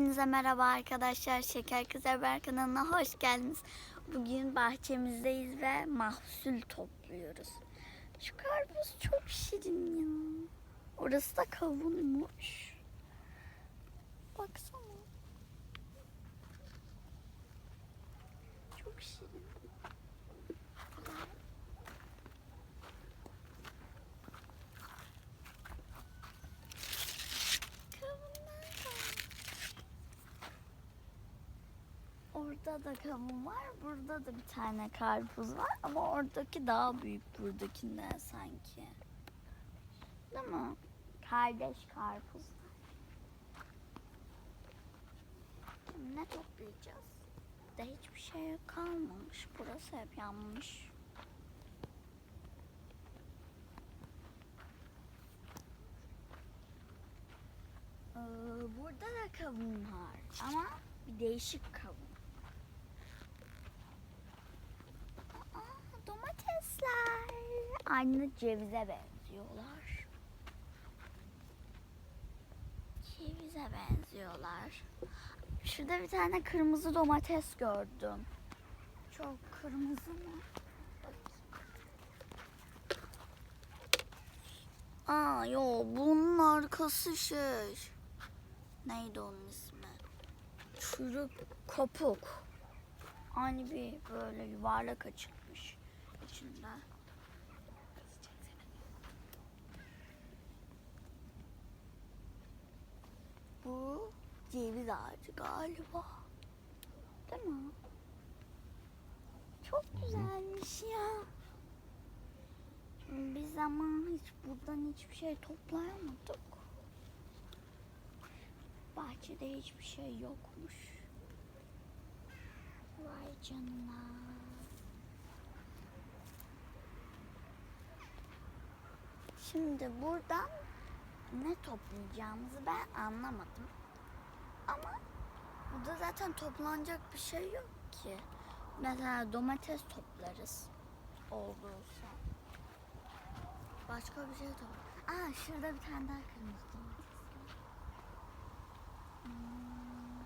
Hepinize merhaba arkadaşlar. Şeker Kız Haber kanalına hoş geldiniz. Bugün bahçemizdeyiz ve mahsul topluyoruz. Şu karpuz çok şirin ya. Orası da kavunmuş. Baksana. Çok şirin. Kavunlar var. Orada da kavun var. Burada da bir tane karpuz var. Ama oradaki daha büyük buradakinden sanki. Değil mi? Kardeş karpuz. Ne toplayacağız? De hiçbir şey kalmamış. Burası hep yanmış. Ee, burada da kavun var. Ama bir değişik kavun. Aa, domatesler. Aynı cevize benziyorlar. Cevize benziyorlar. Şurada bir tane kırmızı domates gördüm. Çok kırmızı mı? Aa yo bunun arkası şey. Neydi onun ismi? Çürük kopuk. Hani bir böyle yuvarlak açılmış içinde. Ceviz ağacı galiba. Değil mi? Çok güzelmiş ya. Biz ama hiç buradan hiçbir şey toplayamadık. Bahçede hiçbir şey yokmuş. Vay canına. Şimdi buradan ne toplayacağımızı ben anlamadım. Ama burada zaten toplanacak bir şey yok ki. Mesela domates toplarız. Olursa. Başka bir şey topla. Aa şurada bir tane daha kırmızı domates. Hmm.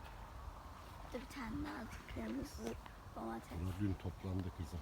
Bir tane daha kırmızı domates Ama dün toplandı kızım.